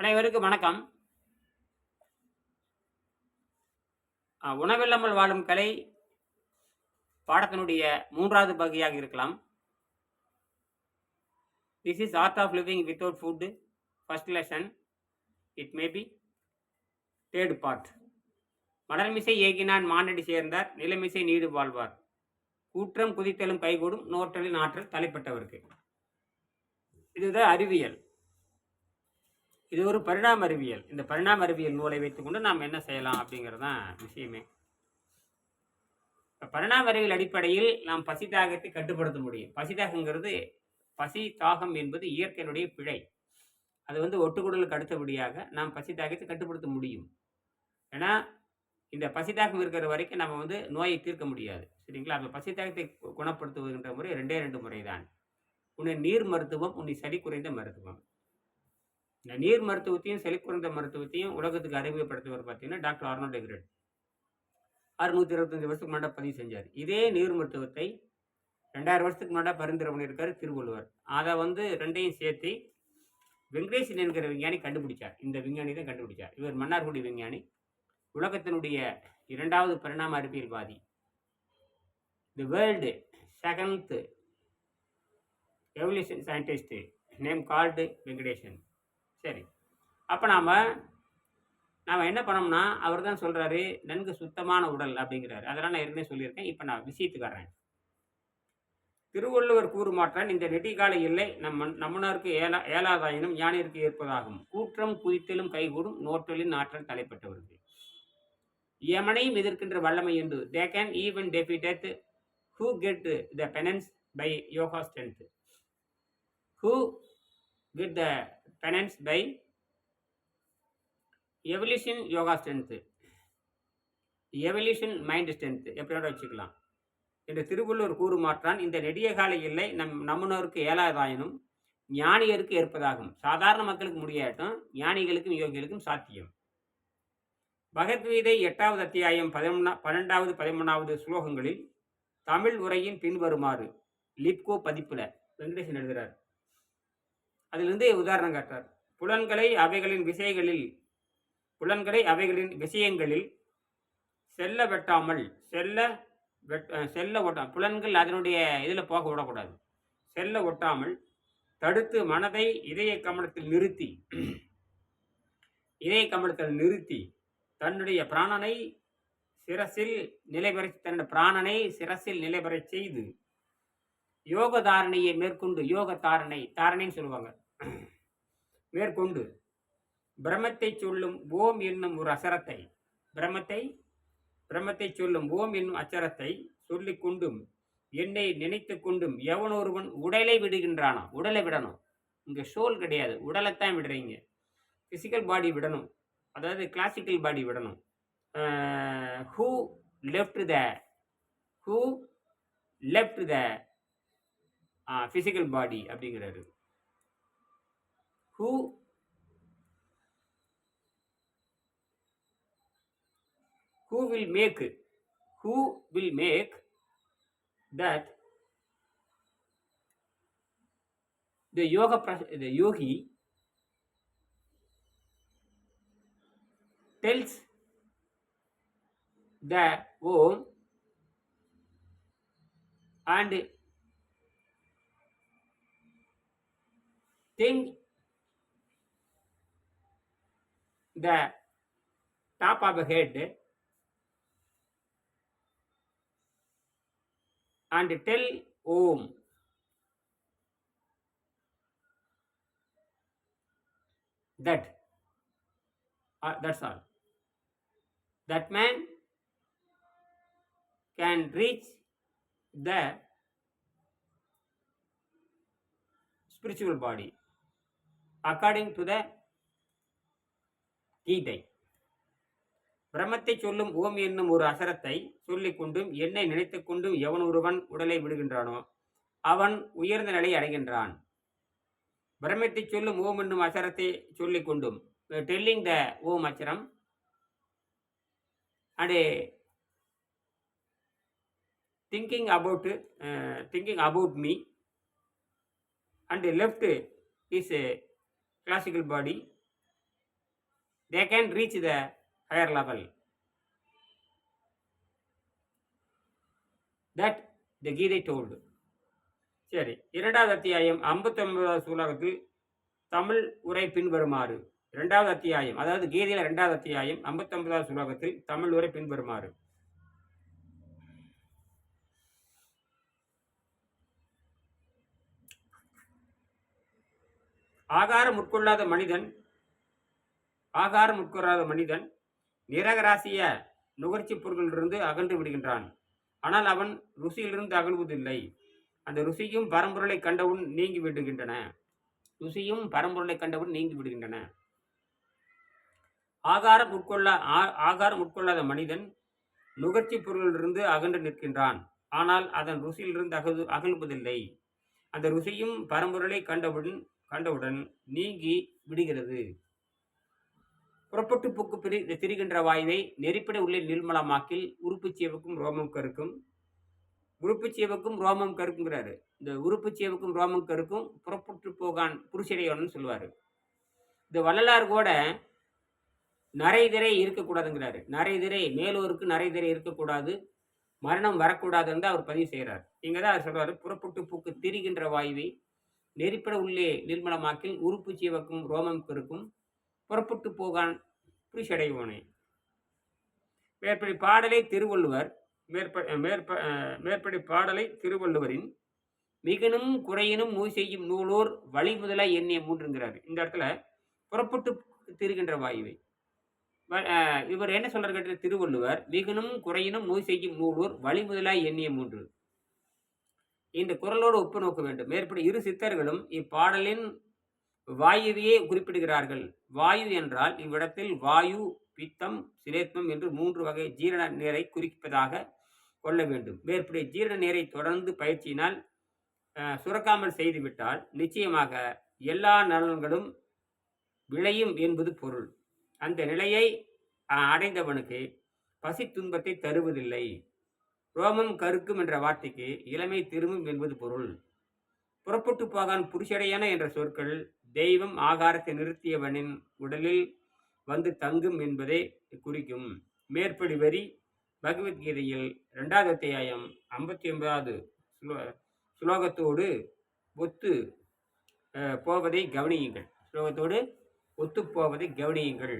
அனைவருக்கும் வணக்கம். உணவில்லாமல் வாழும் கலை பாடத்தினுடைய மூன்றாவது பகுதியாக இருக்கலாம். This is art of living without food first lesson it may be third part மலர்மிசை ஏகினான் மானடி சேர்ந்தார் நிலமிசை நீடு வாழ்வார். கூற்றம் குதித்தலும் கைகூடும் நோற்றலின் ஆற்றல் தலைப்பட்டவருக்கு. இதுதான் அறிவியல். இது ஒரு பரிணாம அறிவியல் இந்த பரிணாம அறிவியல் நூலை வைத்துக்கொண்டு நாம் என்ன செய்யலாம் அப்படிங்கிறது தான் விஷயமே. இப்போ பரிணாம அறிவியல் அடிப்படையில் நாம் பசி தாகத்தை கட்டுப்படுத்த முடியும். பசி தாகங்கிறது பசி தாகம் என்பது இயற்கையினுடைய பிழை. அது வந்து ஒட்டுக்குடலுக்கு அடுத்தபடியாக நாம் பசி தாகத்தை கட்டுப்படுத்த முடியும். ஏன்னா இந்த பசி தாகம் இருக்கிற வரைக்கும் நம்ம வந்து நோயை தீர்க்க முடியாது. சரிங்களா? அந்த பசி தாகத்தை குணப்படுத்துவதுன்ற குணப்படுத்துகின்ற முறை ரெண்டே ரெண்டு முறை தான். உன்னை நீர் மருத்துவம் உன்னை சளி குறைந்த மருத்துவம். இந்த நீர் மருத்துவத்தையும் சளி மருத்துவத்தையும் உலகத்துக்கு அறிமுகப்படுத்துவர் பார்த்தீங்கன்னா டாக்டர் அர்னால்ட் டெக்ரெட் அறுநூத்தி இருபத்தஞ்சு வருஷத்துக்கு முன்னாடி பதிவு செஞ்சார். இதே நீர் மருத்துவத்தை ரெண்டாயிரம் வருஷத்துக்கு முன்னாடி பரிந்துரை பண்ணியிருக்காரு திருவள்ளுவர். அதை வந்து ரெண்டையும் சேர்த்து வெங்கடேசன் என்கிற விஞ்ஞானி கண்டுபிடிச்சார். இந்த விஞ்ஞானி தான் கண்டுபிடிச்சார். இவர் மன்னார்குடி விஞ்ஞானி. உலகத்தினுடைய இரண்டாவது பரிணாம அறிவியல்வாதி the world second evolution scientist name called Venkatesan. சரி. அப்போ நாம் நாம் என்ன பண்ணோம்னா அவர் தான் சொல்கிறாரு நன்கு சுத்தமான உடல் அப்படிங்கிறாரு. அதெல்லாம் நான் ஏற்கனவே சொல்லியிருக்கேன். இப்போ நான் விஷயத்துக்கு வர்றேன். திருவள்ளுவர் கூறுமாற்றான் இந்த நெட்டிகால இல்லை நம்ம நம்மனருக்கு ஏலா ஏலாதாயினும் ஞானிற்கு ஏற்பதாகும். கூற்றம் குதித்தலும் கைகூடும் நோற்றலின் ஆற்றல் தலைப்பட்டவருக்கு. எமனையும் எதிர்க்கின்ற வல்லமை என்று they can even defeat death who get the penance by yoga strength who with the penance by evolution yoga strength evolution mind strength எப்படியோட வச்சுக்கலாம். என்று திருவள்ளுவர் கூறுமாற்றான் இந்த நெடிய கால இல்லை நம் நம்மனோருக்கு ஏழாதாயினும் ஞானியருக்கு ஏற்பதாகும். சாதாரண மக்களுக்கு முடியாட்டும் ஞானிகளுக்கும் யோகிகளுக்கும் சாத்தியம். பகவத்கீதை எட்டாவது அத்தியாயம் பதினொன்னா பன்னெண்டாவது பதிமூணாவது ஸ்லோகங்களில் தமிழ் உரையின் பின்வருமாறு லிப்கோ பதிப்பில் வெங்கடேசன் எழுதுகிறார் அதிலிருந்து உதாரணம் காட்டுறார். புலன்களை அவைகளின் விஷயங்களில் புலன்களை அவைகளின் விஷயங்களில் செல்ல வெட்டாமல் செல்ல வெட் செல்ல ஒட்டா புலன்கள் அதனுடைய இதில் போக விடக்கூடாது. செல்ல ஒட்டாமல் தடுத்து மனதை இதய கமலத்தில் நிறுத்தி இதய கமலத்தில் நிறுத்தி தன்னுடைய பிராணனை சிரசில் நிலைபெற தன்னுடைய பிராணனை சிரசில் நிலைபெறச் செய்து யோக தாரணையை மேற்கொண்டு யோக தாரணை தாரணைன்னு சொல்லுவாங்க. மேற்கொண்டு பிரம்மத்தை சொல்லும் ஓம் என்னும் ஒரு அசரத்தை பிரம்மத்தை பிரம்மத்தை சொல்லும் ஓம் என்னும் அச்சரத்தை சொல்லிக்கொண்டும் என்னை நினைத்து கொண்டும் எவனொருவன் உடலை விடுகின்றானோ உடலை விடணும். இங்கே சோல் கிடையாது உடலைத்தான் விடுறீங்க. ஃபிசிக்கல் பாடி விடணும். அதாவது கிளாசிக்கல் பாடி விடணும். Who left the who left the physical body அப்படிங்கிறாரு who who will make who will make that the yoga pras- the yogi tells the om and think the top of head and tell Om. That. Uh, that's all. That man can reach the spiritual body according to the Gita. பிரம்மத்தை சொல்லும் ஓம் என்னும் ஒரு அசரத்தை சொல்லிக் கொண்டும் என்னை நினைத்துக் கொண்டும் எவன் ஒருவன் உடலை விடுகின்றானோ அவன் உயர்ந்த நிலை அடைகின்றான். பிரம்மத்தை சொல்லும் ஓம் என்னும் அசரத்தை சொல்லிக் கொண்டும் uh, telling the Om அச்சரம். And thinking about thinking about me and left is classical body they can reach the higher level that the Gita told சரி இரண்டாவது அத்தியாயம் ஐம்பத்தொன்பதாவது சூலகத்தில் தமிழ் உரை பின்வருமாறு. இரண்டாவது அத்தியாயம் அதாவது கீதையில் இரண்டாவது அத்தியாயம் ஐம்பத்தொன்பதாவது சுலோகத்தில் தமிழ் உரை பின்வருமாறு. ஆகாரம் உட்கொள்ளாத மனிதன் ஆகாரம் உட்கொள்ளாத மனிதன் நிரகராசிய நுகர்ச்சி பொருட்களிலிருந்து அகன்று விடுகின்றான். ஆனால் அவன் ருசியிலிருந்து அகழ்வதில்லை. அந்த ருசியும் பரம்பொருளை கண்டவுடன் நீங்கி விடுகின்றன. ருசியும் பரம்பொருளை கண்டவுடன் நீங்கி விடுகின்றன. ஆகாரம் உட்கொள்ள ஆ- ஆகாரம் உட்கொள்ளாத மனிதன் நுகர்ச்சி பொருளிலிருந்து அகன்று நிற்கின்றான். ஆனால் அதன் ருசியிலிருந்து அகது அகழ்வதில்லை. அந்த ருசியும் பரம்பொருளை கண்டவுடன் கண்டவுடன் நீங்கி விடுகிறது. புறப்பட்டு போக்கு பிரி திரிகின்ற வாயுவை நெருப்பிட உள்ளே நிர்மலமாக்கில் உறுப்பு சேவுக்கும் ரோமம் கருக்கும். உறுப்பு சேவுக்கும் ரோமம் கருக்குங்கிறாரு. இந்த உறுப்பு சேவுக்கும் ரோமம் கருக்கும் புறப்பட்டு போகான் புருஷடையோன்னு சொல்லுவார். இந்த வள்ளலார் கூட நரைதிரை இருக்கக்கூடாதுங்கிறாரு. நரைதிரை மேலோருக்கு நரைதிரை இருக்கக்கூடாது. மரணம் வரக்கூடாதுன்னு தான் அவர் பதிவு செய்கிறார் இங்கே தான் அவர் சொல்றாரு புறப்பட்டு பூக்கு திரிகின்ற வாயுவை நெறிப்பட உள்ளே நிர்மலமாக்கில் உறுப்பு சீவக்கும் ரோமம் பெருக்கும். புறப்பட்டு போகான் புரிஷடைவோனே. மேற்படி பாடலை திருவள்ளுவர் மேற்ப மேற்ப மேற்படி பாடலை திருவள்ளுவரின் மிகனும் குறையினும் நூல் செய்யும் நூலோர் வழி முதலாய் எண்ணிய மூன்றுங்கிறார். இந்த இடத்துல புறப்பட்டு திரிகின்ற வாயுவை. இவர் என்ன சொல்றாரு கேட்ட திருவள்ளுவர் மிகனும் குறையினும் நோய் செய்யும் நூலூர் வழி முதலாய் எண்ணிய மூன்று. இந்த குரலோடு ஒப்பு நோக்க வேண்டும். மேற்படி இரு சித்தர்களும் இப்பாடலின் வாயுவையே குறிப்பிடுகிறார்கள். வாயு என்றால் இவ்விடத்தில் வாயு பித்தம் சிரேத்மம் என்று மூன்று வகை ஜீரண நீரை குறிப்பதாக கொள்ள வேண்டும். மேற்படி ஜீரண நீரை தொடர்ந்து பயிற்சியினால் சுரக்காமல் செய்துவிட்டால் நிச்சயமாக எல்லா நலன்களும் விளையும் என்பது பொருள். அந்த நிலையை அடைந்தவனுக்கு பசி துன்பத்தை தருவதில்லை. ரோமம் கருக்கும் என்ற வார்த்தைக்கு இளமை திரும்பும் என்பது பொருள். புறப்பட்டு போகான் புருஷடையன என்ற சொற்கள் தெய்வம் ஆகாரத்தை நிறுத்தியவனின் உடலில் வந்து தங்கும் என்பதை குறிக்கும். மேற்படி வரி பகவத்கீதையில் இரண்டாவது அத்தியாயம் ஐம்பத்தி ஒன்பதாவது ஸ்லோகத்தோடு ஒத்து போவதை கவனியுங்கள். ஸ்லோகத்தோடு ஒத்து போவதை கவனியுங்கள்.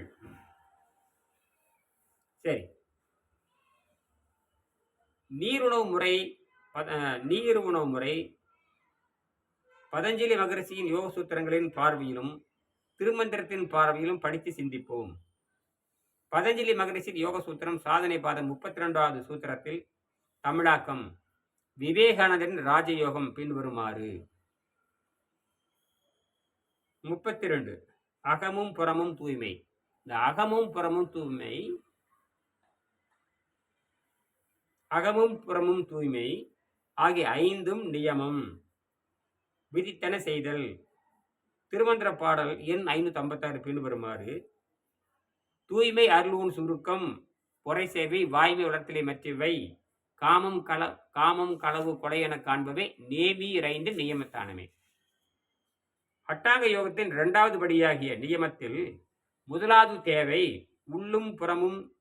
சரி. நீருணவு முறை பத- நீர் உணவு முறை பதஞ்சலி மகரிஷியின் யோக சூத்திரங்களின் பார்வையிலும் திருமந்திரத்தின் பார்வையிலும் படித்து சிந்திப்போம். பதஞ்சலி மகரிஷியின் யோக சூத்திரம் சாதனை பாதம் முப்பத்தி ரெண்டாவது சூத்திரத்தில் தமிழாக்கம் விவேகானந்தரின் ராஜயோகம் பின்வருமாறு. முப்பத்தி ரெண்டு அகமும் புறமும் தூய்மை. இந்த அகமும் புறமும் தூய்மை அகமும் புறமும் தூய்மை ஆகிய ஐந்தும் நியமம். விதித்தன செய்தல். திருமந்திர பாடல் எண் ஐநூற்றி ஐம்பத்தாறு பின்வருமாறு. தூய்மை அருள்வன் சுருக்கம் பொறை சேவை வாய்மை வளர்த்தலை மற்றவை காமம் கல காமம் களவு கொலை என காண்பவை நேமி இறைந்து நியமத்தானமே. அட்டாங்க யோகத்தின் இரண்டாவது படியாகிய நியமத்தில் முதலாவது தேவை உள்ளும் புறமும்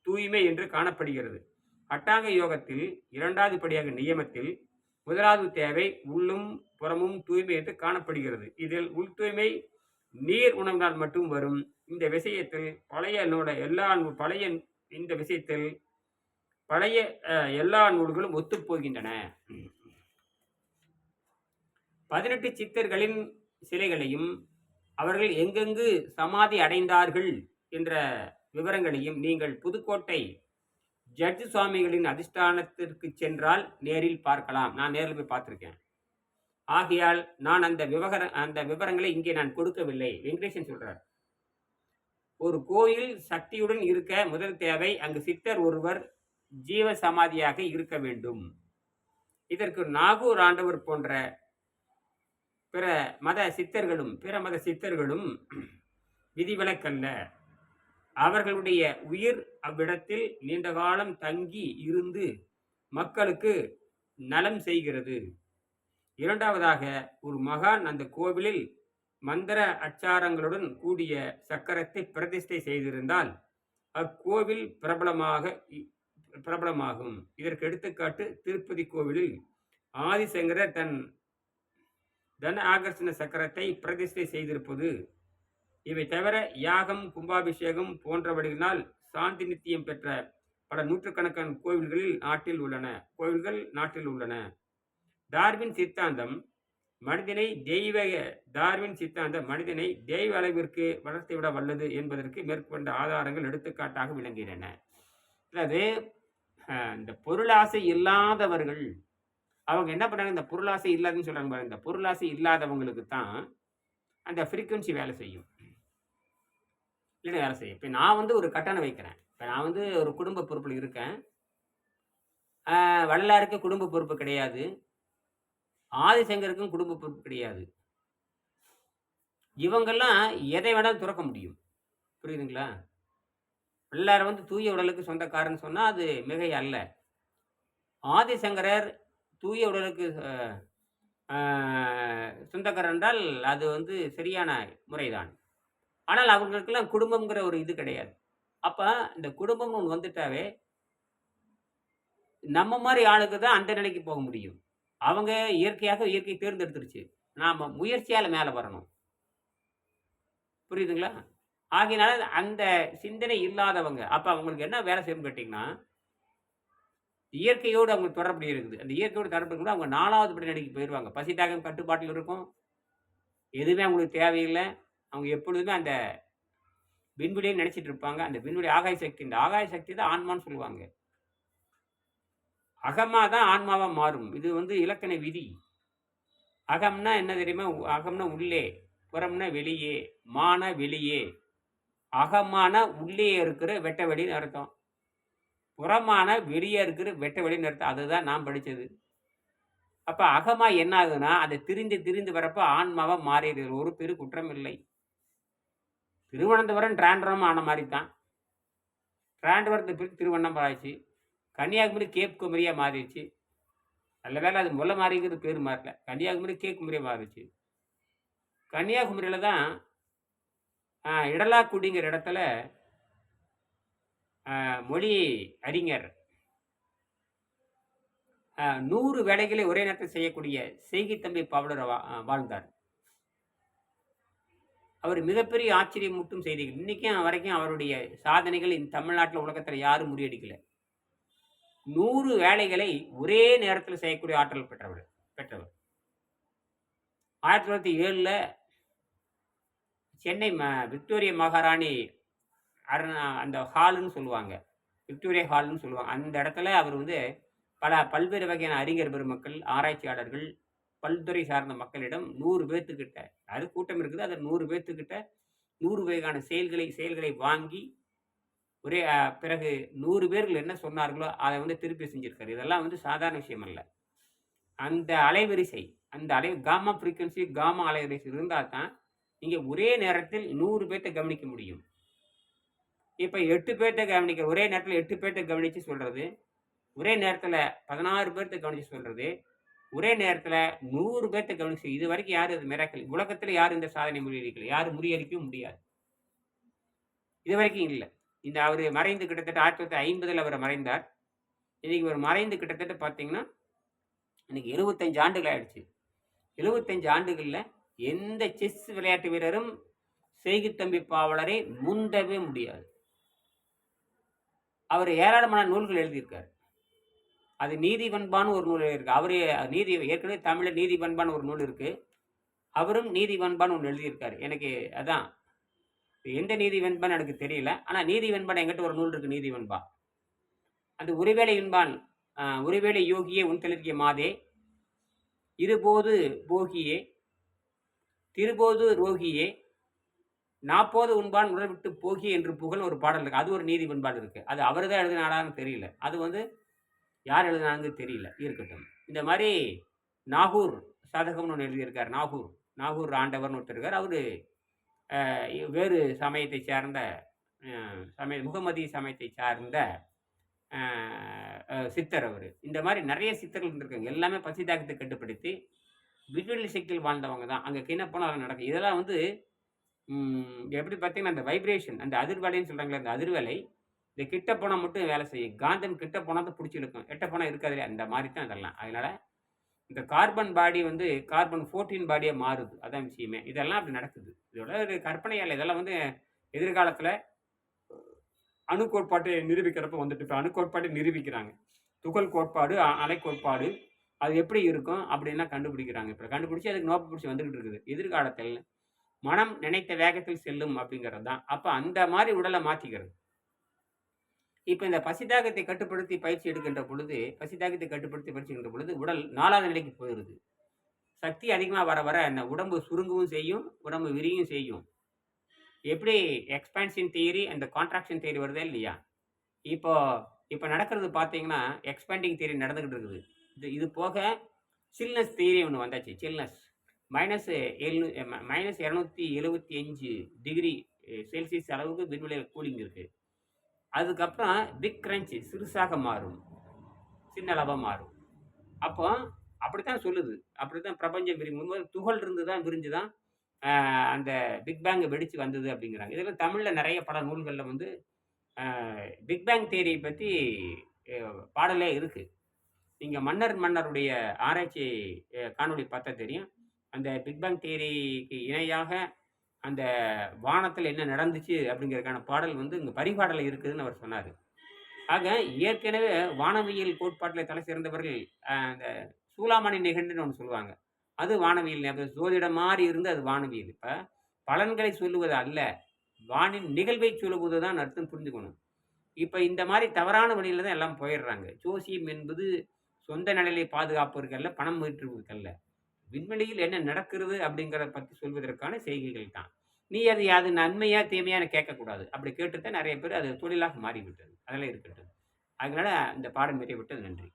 தூய்மை என்று காணப்படுகிறது. அட்டாங்க யோகத்தில் இரண்டாவது படியாக நியமத்தில் முதலாவது தேவை உள்ளும் புறமும் தூய்மை என்று காணப்படுகிறது. இதில் உள் தூய்மை நீர் உணவினால் மட்டும் வரும். இந்த விஷயத்தில் பழைய நூல எல்லா நூ- பழைய இந்த விஷயத்தில் பழைய எல்லா நூல்களும் ஒத்துப்போகின்றன பதினெட்டு சித்தர்களின் சிலைகளையும் அவர்கள் எங்கெங்கு சமாதி அடைந்தார்கள் என்ற விவரங்களையும் நீங்கள் புதுக்கோட்டை ஜட்ஜ் சுவாமிகளின் அதிஷ்டானத்திற்கு சென்றால் நேரில் பார்க்கலாம். நான் நேரில் போய் பார்த்துருக்கேன். ஆகையால் நான் அந்த விவகார அந்த விவரங்களை இங்கே நான் கொடுக்கவில்லை. வெங்கடேசன் சொல்றார் ஒரு கோயில் சக்தியுடன் இருக்க முதல் தேவை அங்கு சித்தர் ஒருவர் ஜீவ சமாதியாக இருக்க வேண்டும். இதற்கு நாகூர் ஆண்டவர் போன்ற பிற மத சித்தர்களும் பிற மத சித்தர்களும் விதிவிலக்கல்ல. அவர்களுடைய உயிர் அவ்விடத்தில் நீண்ட காலம் தங்கி இருந்து மக்களுக்கு நலம் செய்கிறது. இரண்டாவதாக ஒரு மகான் அந்த கோவிலில் மந்திர அச்சாரங்களுடன் கூடிய சக்கரத்தை பிரதிஷ்டை செய்திருந்தால் அக்கோவில் பிரபலமாக இ- பிரபலமாகும். இதற்கு எடுத்துக்காட்டு திருப்பதி கோவிலில் ஆதிசங்கரர் தன் தன ஆகர்ஷண சக்கரத்தை பிரதிஷ்டை செய்திருப்பது. இவை தவிர யாகம் கும்பாபிஷேகம் போன்றவற்றினால் சாந்தி நித்தியம் பெற்ற பல நூற்றுக்கணக்கான கோவில்களில் நாட்டில் உள்ளன. கோவில்கள் நாட்டில் உள்ளன. டார்வின் சித்தாந்தம் மனிதனை தெய்வ டார்வின் சித்தாந்தம் மனிதனை தெய்வ அளவிற்கு வளர்த்துவிட வல்லது என்பதற்கு மேற்கொண்ட ஆதாரங்கள் எடுத்துக்காட்டாக விளங்குகின்றன. அதாவது இந்த பொருளாசை இல்லாதவர்கள் அவங்க என்ன பண்ணாங்க இந்த பொருளாசை இல்லாதுன்னு சொல்கிறாங்க பாருங்க. இந்த பொருளாசை இல்லாதவங்களுக்கு தான் அந்த ஃப்ரீக்குவன்சி வேலை செய்யும். இல்லைன்னா வேலை செய்யும். இப்போ நான் வந்து ஒரு கட்டணம் வைக்கிறேன். இப்போ நான் வந்து ஒரு குடும்ப பொறுப்பில் இருக்கேன். வள்ளலாருக்கு குடும்ப பொறுப்பு கிடையாது. ஆதிசங்கருக்கும் குடும்ப பொறுப்பு கிடையாது. இவங்கெல்லாம் எதை வேணாலும் துறக்க முடியும். புரியுதுங்களா? வள்ளலார் வந்து தூய உடலுக்கு சொந்தக்காரன்னு சொன்னால் அது மிகை அல்ல. ஆதிசங்கரர் தூய உடலுக்கு அஹ், சொந்தக்காரர் என்றால் அது வந்து சரியான முறைதான். ஆனால் அவங்களுக்கெல்லாம் குடும்பம்ங்கிற ஒரு இது கிடையாது. அப்போ இந்த குடும்பம் ஒன்று வந்துட்டாவே நம்ம மாதிரி ஆளுக்கு தான் அந்த நிலைக்கு போக முடியும். அவங்க இயற்கையாக இயற்கை தேர்ந்தெடுத்துருச்சு. நாம் முயற்சியால் மேலே வரணும். புரியுதுங்களா? ஆகையினால அந்த சிந்தனை இல்லாதவங்க அப்போ அவங்களுக்கு என்ன வேலை செய்யணும்னு கேட்டிங்கன்னா இயற்கையோடு அவங்க தொடர்பு இருக்குது. அந்த இயற்கையோடு தொடர்பு கூட அவங்க நாலாவது படி நிலைக்கு போயிடுவாங்க பசி தாகம் கட்டுப்பாட்டில் இருக்கும். எதுவுமே அவங்களுக்கு தேவையில்லை. அவங்க எப்பொழுதுமே அந்த விண்வெளியை நினச்சிட்டு இருப்பாங்க. அந்த விண்வெளி ஆகாய சக்தி இந்த ஆகாய சக்தி தான் ஆன்மான்னு சொல்லுவாங்க. அகமாக தான் ஆன்மாவாக மாறும். இது வந்து இலக்கண விதி. அகம்னா என்ன தெரியுமா? அகம்னா உள்ளே புறம்னா வெளியே மான வெளியே. அகமான உள்ளே இருக்கிற வெட்ட வெளின்னு அர்த்தம். புறமான வெளியே இருக்கிற வெட்ட வெளின்னு அர்த்தம். அதுதான் நான் படித்தது அப்போ அகமாக என்ன ஆகுதுன்னா அதை திரிந்து திரிந்து வரப்போ ஆன்மாவாக மாறிடுது. ஒரு பெரு குற்றம் இல்லை. திருவனந்தபுரம் டிராண்டரம் ஆன மாதிரி தான் டிராண்டவரத்தை பிரித்து திருவண்ணாமலை ஆச்சு கன்னியாகுமரி கேப் குமரியாக மாறிடுச்சு. நல்ல வேலை அது முல்லை மாறிங்கிறது பேர் மாறல. கன்னியாகுமரி கேப் குமரியாக மாறிடுச்சு. கன்னியாகுமரியில் தான் இடலாக்குடிங்கிற இடத்துல மொழி அறிஞர் நூறு வேலைகளை ஒரே நேரத்தில் செய்யக்கூடிய செய்கித்தம்பி பாவலர் வா- வாழ்ந்தார். அவர் மிகப்பெரிய ஆச்சரியமூட்டும் செய்திகள் இன்றைக்கும் வரைக்கும் அவருடைய சாதனைகள் இந்த தமிழ்நாட்டில் உலகத்தில் யாரும் முறியடிக்கலை. நூறு வேலைகளை ஒரே நேரத்தில் செய்யக்கூடிய ஆற்றல் பெற்றவர் பெற்றவர். ஆயிரத்தி தொள்ளாயிரத்தி ஏழில் சென்னை ம விக்டோரிய மகாராணி அரணா அந்த ஹாலுன்னு சொல்லுவாங்க. விக்டோரியா ஹால்னு சொல்லுவாங்க. அந்த இடத்துல அவர் வந்து பல பல்வேறு வகையான அறிஞர் பெருமக்கள் ஆராய்ச்சியாளர்கள் பல்துறை சார்ந்த மக்களிடம் நூறு பேர்த்துக்கிட்ட அது கூட்டம் இருக்குது அதில் நூறு பேர்த்துக்கிட்ட நூறு வகையான செயல்களை செயல்களை வாங்கி ஒரே பிறகு நூறு பேர்கள் என்ன சொன்னார்களோ அதை வந்து திருப்பி செஞ்சிருக்காரு. இதெல்லாம் வந்து சாதாரண விஷயம் அல்ல. அந்த அலைவரிசை அந்த அலை காமா ஃப்ரீக்வன்சி காமா அலைவரிசை இருந்தால் தான் நீங்கள் ஒரே நேரத்தில் நூறு பேர்த்த கவனிக்க முடியும். இப்போ எட்டு பேர்த்த கவனிக்க ஒரே நேரத்தில் எட்டு பேர்த்த கவனித்து சொல்கிறது ஒரே நேரத்தில் பதினாறு பேர்த்த கவனித்து சொல்கிறது ஒரே நேரத்தில் நூறு பேர்த்த கவனிச்சு இது வரைக்கும் யாரும் இது மிராக்கல் உலகத்தில் யாரும் இந்த சாதனை முறியடிக்கல? யாரும் முறியடிக்கவும் முடியாது. இது வரைக்கும் இல்லை. இந்த அவர் மறைந்து கிட்டத்தட்ட ஆயிரத்தி தொள்ளாயிரத்தி ஐம்பதில் அவர் மறைந்தார். இன்னைக்கு அவர் மறைந்து கிட்டத்தட்ட பார்த்தீங்கன்னா இன்னைக்கு எழுபத்தஞ்சு ஆண்டுகள் ஆயிடுச்சு. எழுபத்தஞ்சு ஆண்டுகளில் எந்த செஸ் விளையாட்டு வீரரும் செய்குத்தம்பி பாவலரை முந்தவே முடியாது. அவர் ஏராளமான நூல்கள் எழுதியிருக்கார். அது நீதி பண்பான்னு ஒரு நூல் இருக்குது அவரு நீதி ஏற்கனவே தமிழில் நீதி பண்பான்னு ஒரு நூல் இருக்குது அவரும் நீதி பண்பான்னு ஒன்று எழுதியிருக்காரு. எனக்கு அதான் எந்த நீதி வெண்பான்னு எனக்கு தெரியல. ஆனால் நீதி வெண்பான் எங்கிட்ட ஒரு நூல் இருக்குது நீதி வெண்பா அந்த ஒருவேளை வெண்பான் ஆஹ், யோகியே உன் மாதே. இருபோது போகியே திருபோது ரோகியே. நாற்போது உண்பான் உடல் விட்டு போகி என்று புகழ் ஒரு பாடல் இருக்குது அது ஒரு நீதி பண்பாடு இருக்குது அது அவர் தான் எழுதினாரான்னு தெரியல. அது வந்து யார் எழுதினாங்க தெரியல இருக்கட்டும். இந்த மாதிரி நாகூர் சாதகம்னு ஒன்று எழுதியிருக்கார் நாகூர். நாகூர் ஆண்டவர்னு ஒருத்தர் இருக்கார். அவர் வேறு சமயத்தை சார்ந்த சமய முகமதி சமயத்தை சார்ந்த சித்தர் அவர். இந்த மாதிரி நிறைய சித்தர்கள் இருந்திருக்காங்க. எல்லாமே பசிதாகத்தை கட்டுப்படுத்தி விஜுவல் சக்தியில் வாழ்ந்தவங்க தான். அங்கே கிண போனால் நடக்கும். இதெல்லாம் வந்து எப்படி பார்த்தீங்கன்னா அந்த வைப்ரேஷன் அந்த அதிர்வலைன்னு சொல்கிறாங்களே அந்த அதிர்வலை இந்த கிட்ட போனால் மட்டும் வேலை செய்யும். காந்தம் கிட்ட போனால் தான் பிடிச்சி இழுக்கும். எட்ட போனால் இருக்காது இல்லையா? அந்த மாதிரி தான் அதெல்லாம் அதனால் இந்த கார்பன் பாடி வந்து கார்பன் ஃபோர்டீன் பாடியாக மாறுது. அதான் விஷயமே. இதெல்லாம் அப்படி நடக்குது. இதோட ஒரு கற்பனை இதெல்லாம் வந்து எதிர்காலத்தில் அணு கோட்பாட்டை நிரூபிக்கிறப்ப வந்துட்டு இப்போ அணு கோட்பாட்டை நிரூபிக்கிறாங்க. துகள் கோட்பாடு அலை கோட்பாடு அது எப்படி இருக்கும் அப்படின்லாம் கண்டுபிடிக்கிறாங்க. இப்போ கண்டுபிடிச்சி அதுக்கு நோப்பு பிடிச்சி வந்துகிட்டு இருக்குது. எதிர்காலத்தில் மனம் நினைத்த வேகத்தில் செல்லும் அப்படிங்கிறது தான் அப்போ அந்த மாதிரி உடலை மாற்றிக்கிறது இப்போ இந்த பசிதாகத்தை கட்டுப்படுத்தி பயிற்சி எடுக்கின்ற பொழுது பசிதாகத்தை கட்டுப்படுத்தி பயிற்சி எடுக்கின்ற பொழுது உடல் நாலாவது நிலைக்கு போயிடுது சக்தி அதிகமாக வர வர என்ன உடம்பு சுருங்கவும் செய்யும் உடம்பு விரியும் செய்யும். எப்படி எக்ஸ்பேன்ஷன் தியரி அந்த கான்ட்ராக்ஷன் தியரி வருதே இல்லையா? இப்போ இப்போ நடக்கிறது பார்த்தீங்கன்னா எக்ஸ்பேண்டிங் தியரி நடந்துக்கிட்டு இருக்குது. இது இது போக சில்னஸ் தியரி ஒன்று வந்தாச்சு சில்னஸ் மைனஸ் எழுநூ மைனஸ் இரநூத்தி எழுபத்தி அஞ்சு டிகிரி செல்சியஸ் eh, அளவுக்கு விண்வெளியில் கூலிங் இருக்குது அதுக்கப்புறம் பிக் கிரஞ்சு சிறுசாக மாறும். சின்னளவாக மாறும். அப்போ அப்படித்தான் சொல்லுது. அப்படி தான் பிரபஞ்சம் விரியும் போது துகள் இருந்து தான் விரிஞ்சு தான் அந்த பிக் பேங்கை வெடித்து வந்தது அப்படிங்கிறாங்க. இதெல்லாம் தமிழில் நிறைய பல நூல்களில் வந்து பிக் பேங் தேரியை பற்றி பாடலே இருக்குது நீங்கள் மன்னர் மன்னருடைய ஆராய்ச்சி காணொலி காணொளி பார்த்தா தெரியும். அந்த பிக் பேங் தேரிக்கு இணையாக அந்த வானத்தில் என்ன நடந்துச்சு அப்படிங்கிறதுக்கான பாடல் வந்து இங்கே பரிபாடலில் இருக்குதுன்னு அவர் சொன்னார். ஆக ஏற்கனவே வானவியல் கோட்பாட்டில் தலை சிறந்தவர்கள் அந்த சூலாமணி நிகண்டுன்னு ஒன்று சொல்லுவாங்க. அது வானவியல் அப்ப ஜோதிடம் மாதிரி இருந்து அது வானவியல். இப்போ பலன்களை சொல்லுவது அல்ல வானின் நிகழ்வை சொல்லுவது தான் அர்த்தம் புரிஞ்சுக்கணும். இப்போ இந்த மாதிரி தவறான வழியில் தான் எல்லாம் போயிடுறாங்க. ஜோசியம் என்பது சொந்த நிலையை பாதுகாப்பதற்கல்ல பணம் மீட்டுவதற்கல்ல விண்வெளியில் என்ன நடக்கிறது அப்படிங்கிறத பற்றி சொல்வதற்கான செய்கைகள் தான். நீ அது அது நன்மையா தீமையான்னு கேட்கக்கூடாது. அப்படி கேட்டு தான் நிறைய பேர் அது தொழிலாக மாறிவிட்டது. அதெல்லாம் இருக்கட்டும். அதனால இந்த பாடம் நிறைய விட்டது. நன்றி.